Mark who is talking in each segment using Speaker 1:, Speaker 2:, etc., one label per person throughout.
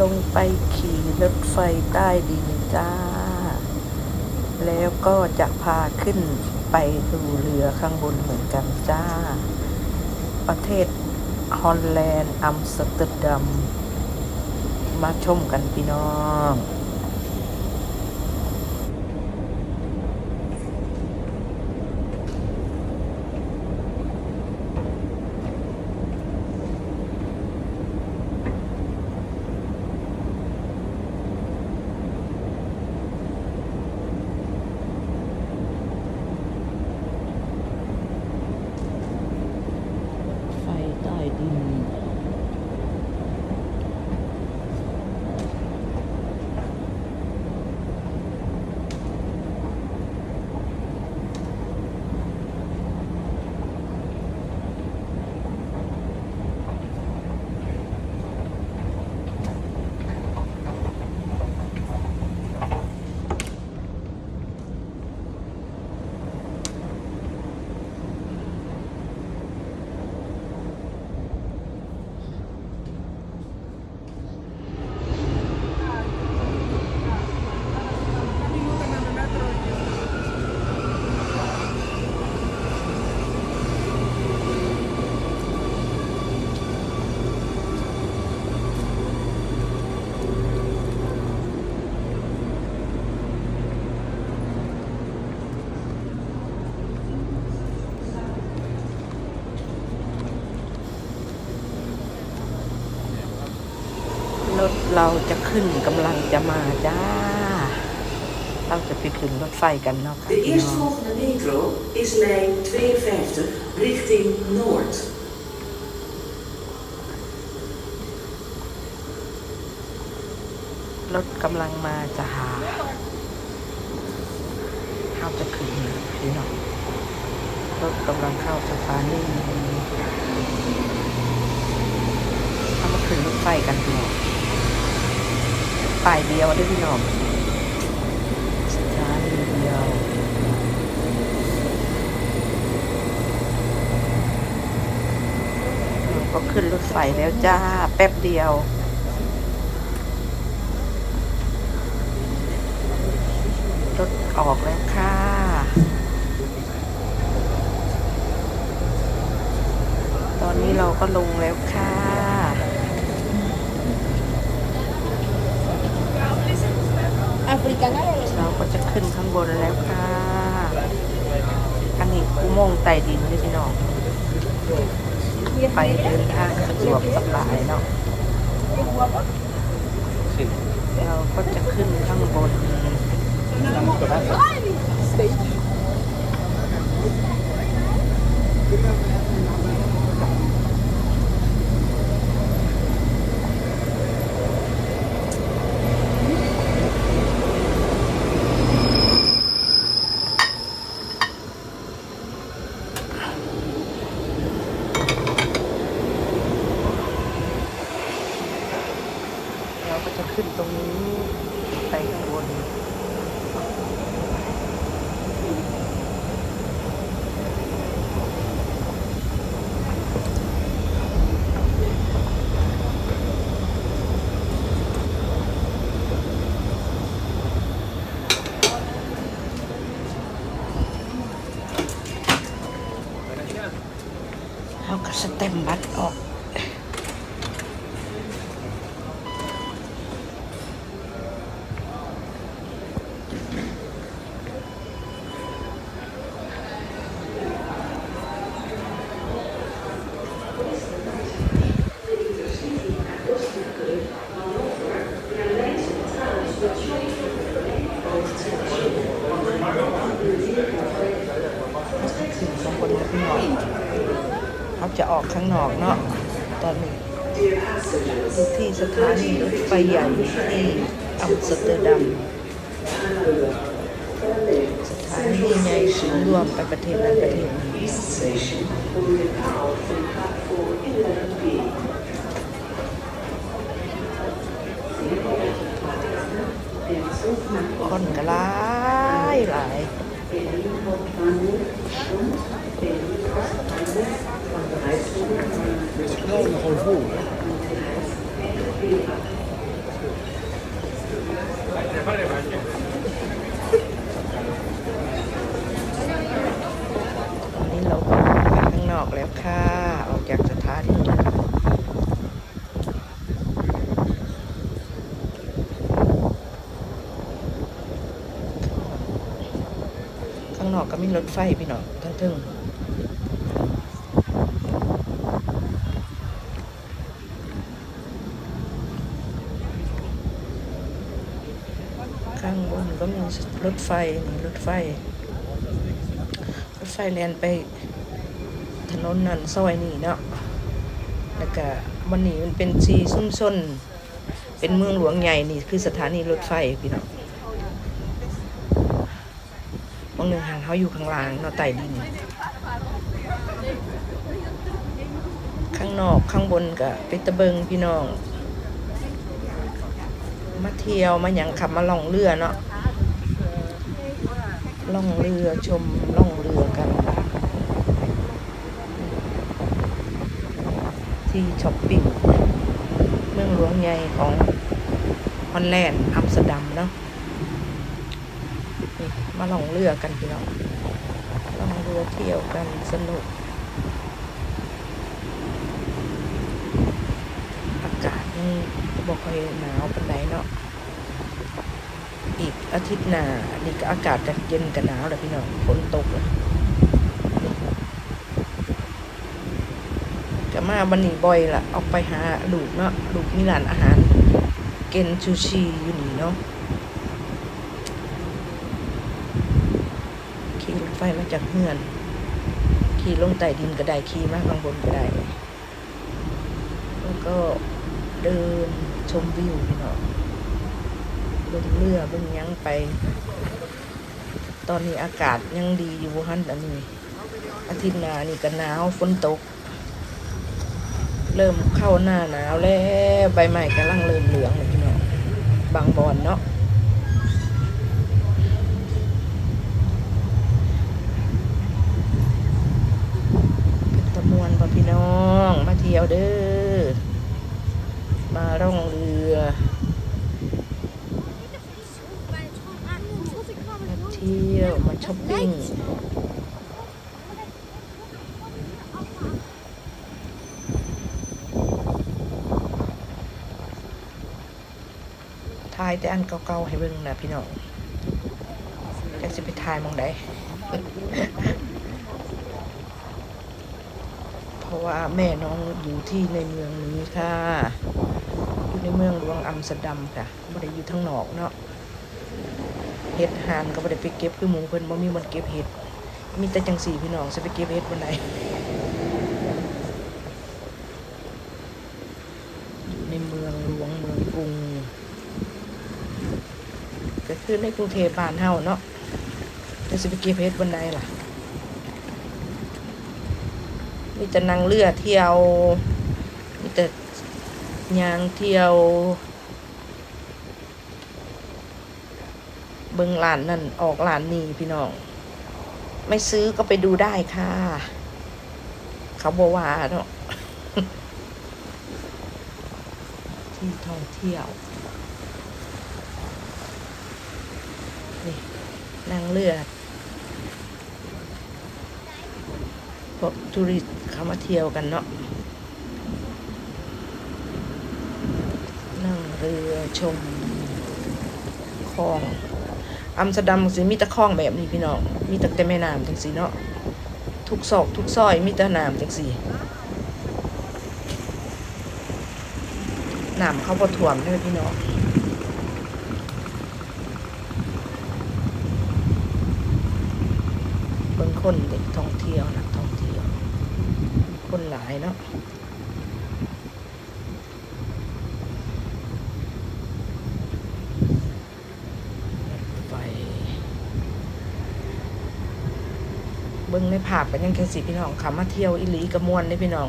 Speaker 1: ลงไปขี่รถไฟใต้ดินจ้า แล้วก็จะพาขึ้นไปดูเรือข้างบนเหมือนกันจ้า ประเทศฮอลแลนด์อัมสเตอร์ดัม มาชมกันพี่น้อง ไฟใต้ดิน รถเราจะ ขึ้นกำลังจะมาจ้า เราจะไปขึ้นรถไฟกันเนาะค่ะ
Speaker 2: De
Speaker 1: พี่น้อง
Speaker 2: eerstvolgende metro is lijn 52 richting Noord.
Speaker 1: รถกำลังมาจะหาเราจะขึ้นนะพี่น้องรถกำลังเข้าสถานีเอามาขึ้นรถไฟกันพี่น้อง ป้ายเดียวด้วยพี่น้องสถานีเดียวก็ขึ้นรถไฟแล้วจ้า แป๊บเดียวรถออกแล้วค่ะ ตอนนี้เราก็ลงแล้วค่ะ เราก็จะขึ้นข้างบนแล้วค่ะ อันนี้อุโมงค์ใต้ดินด้วยพี่น้องไปเดินทางสะดวกสบายเนาะเราก็จะขึ้นข้างบน เราก็จะขึ้นตรงนี้ไปข้างบน เต็มบัตรออก ถึงข้างบนข้างนอกเขาจะออกข้าง นอกเนาะตอนนี้ที่สถานีรถไฟใหญ่ที่อัมสเตอร์ดัมสถานีใหญ่สูงรวมไปประเทศนั้นประเทศนี้
Speaker 2: Station onder de paal van ก็มี
Speaker 1: คนพูนี่เราก็ข้างนอกแล้วค่ะ ออกจาก
Speaker 3: สถานีข้างน
Speaker 1: อกก็มีรถไฟพี่น้องทั้ง รถไฟนี่รถไฟ รถไฟแลนไปถนนนั่นซอยนี่เนาะแล้วก็วันนี้มันเป็นซีซุ่มซนเป็นเมืองหลวงใหญ่นี่คือสถานีรถไฟพี่น้องบางหนึ่งหางเขาอยู่ข้างล่างเนาะใต้ดิน ข้างนอกข้างบนก็ไปตะเบิงพี่น้อง มาเที่ยวมาหยังขับมาล่องเรือเนาะ ล่องเรือชมล่องเรือกันที่ช้อปปิ้งเมืองหลวงใหญ่ของฮอลแลนด์อัมสเตอร์ดัมเนาะนี่มาล่องเรือกันพี่น้องล่องเรือเที่ยวกันสนุกอากาศนี่บอกค่อยหนาวปานใดเนาะ อีกอาทิตย์หน้านี่ก็อากาศจะเย็นกับหนาวแล้วพี่น้องฝนตกแล้วก็มาบันนี้บ่อยละออกไปหาลูกเนาะลูกมีร้านอาหาร เกนชูชีอยู่นี่เนาะขี่รถไฟมาจากเฮือน ขี่ลงใต้ดินก็ได้ขี่มาข้างบนก็ได้แล้วก็เดินชมวิวพี่น้อง เบิ่งเรือเบิ่งยังไป ตอนนี้อากาศยังดีอยู่ฮันอันนี้อาทิตย์หน้านี่ก็หนาวฝนตก เริ่มเข้าหน้าหนาวแล้วใบไม้กำลังเริ่มเหลืองเลยพี่น้องบางบอนเนาะเป็นตะมวนพ่อพี่น้อง มาเที่ยวเด้อ มาร่องเรือ มา เที่ยวมาช้อปปิ้งทายแต่อันเก่าๆให้เบิ่งนะพี่น้องจะไปทายมองใดเพราะว่าแม่น้องอยู่ที่ในเมืองนี้ค่ะ อยู่ในเมืองหลวงอัมสเตอร์ดัมค่ะไม่ได้อยู่ทางนอกเนาะ เห็ดหานก็ไม่ได้ไปเก็บคือหมูเพิ่นบ่มีมันเก็บเห็ด มีแต่จังสีพี่น้องสิไปเก็บเห็ดบนไหนอยู่ในเมืองหลวงเมืองกรุงก็คือในกรุงเทพบ้านเฮาเนาะจะสิไปเก็บเห็ดบนใดล่ะมีแต่นั่งเรือเที่ยวมีแต่ยางเที่ยว เบิ่งร้านนั่นออกร้านนีพี่น้อง ไม่ซื้อก็ไปดูได้ค่ะ เขาบอกว่าเนาะที่ท่องเที่ยว นี่นั่งเรือพวกทัวริสต์เขามาเที่ยวกันเนาะนั่งเรือชมคลอง อัมสเตอร์ดัมสิมีต่คลองแบบนี้พี่น้อง มีต่แต่แม่น้ำจังสีเนาะ ทุกซอกทุกซอยมีต่น้ำจังสีน้ำเขาบ่ท่วมเลยพี่น้องเบิ่งคนเด็กท่องเที่ยวนักท่องเที่ยว คนหลายเนาะไฟเบิ่งในภาพกันยังแค่สิพี่น้องขามาเที่ยวอิลีกระมวนเลยพี่น้อง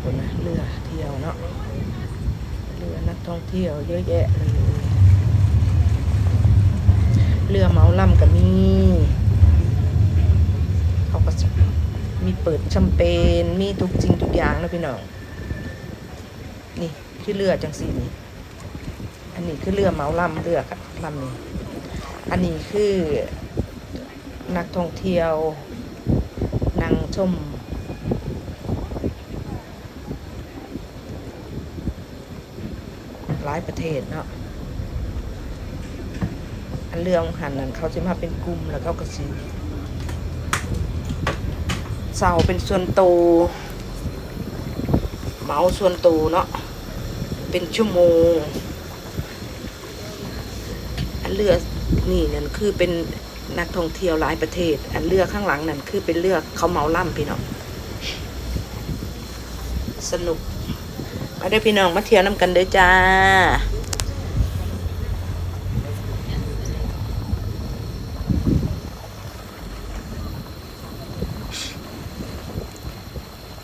Speaker 1: คนนะเรือเที่ยวเนาะเรือนักท่องเที่ยวเยอะแยะเลยเรือเหมาลำก็มีเขาก็มีเปิดแชมเปญมีทุกจริงทุกอย่างนะพี่น้อง นี่คือเรือจังสีนี่ อันนี้คือเรือเมาลำเรือค่ะลำนี้อันนี้คือนักท่องเที่ยวนั่งชมหลายประเทศเนาะอันเรื่องหันนั้นเขาจะมาเป็นกลุ่มแล้วเขาก็สิเสาเป็นส่วนโตวเมาส่วนโตวเนาะเป็นชั่วโมง อันเรือนี่นั่นคือเป็นนักท่องเที่ยวหลายประเทศ อันเรือข้างหลังนั่นคือเป็นเรือเขาเมาล่ำพี่น้องสนุกมาเด้พี่น้องมาเที่ยวน้ำกันเด้อจ้า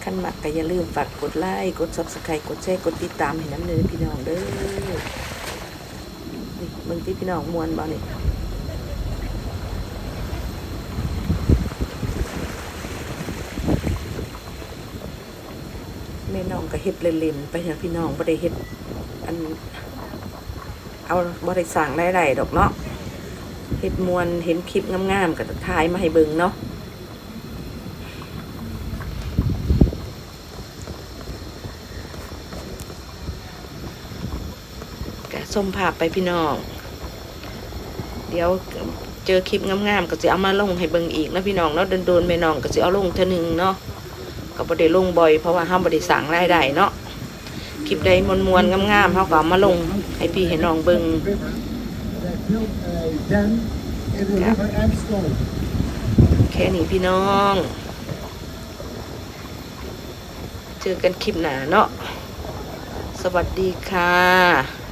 Speaker 1: ขั้นมักก็อย่าลืมฝากกดไลค์กด subscribe กดแชร์กดติดตามให้น้ำเนื้อพี่น้องเด้อ เบิ่งที่พี่น้องมวนบ่นี่แม่น้องก็เฮ็ดเล่นๆไปนะพี่น้องบ่ได้เฮ็ดอัน เอาบ่ได้สั่งได้ๆดอกเนาะเฮ็ดมวนเห็นคลิปงามๆก็ถ่ายมาให้เบิ่งเนาะก็ส้มภาพไปพี่น้อง เดี๋ยวเจอคลิปงามๆก็จะเอามาลงให้เบิ่งอีกนะพี่น้องเนาะโดนๆแม่น้องก็จะเอาลงเท่านึงเนาะก็บ่ได้ลงบ่อยเพราะว่าห้ามบ่ได้สั่งรายได้เนาะคลิปใดมวนๆงามๆเฮาก็เอามาลงให้พี่ให้น้องเบิ่งแค่นี้พี่น้อง เจอกันคลิปหน้าเนาะสวัสดีค่ะ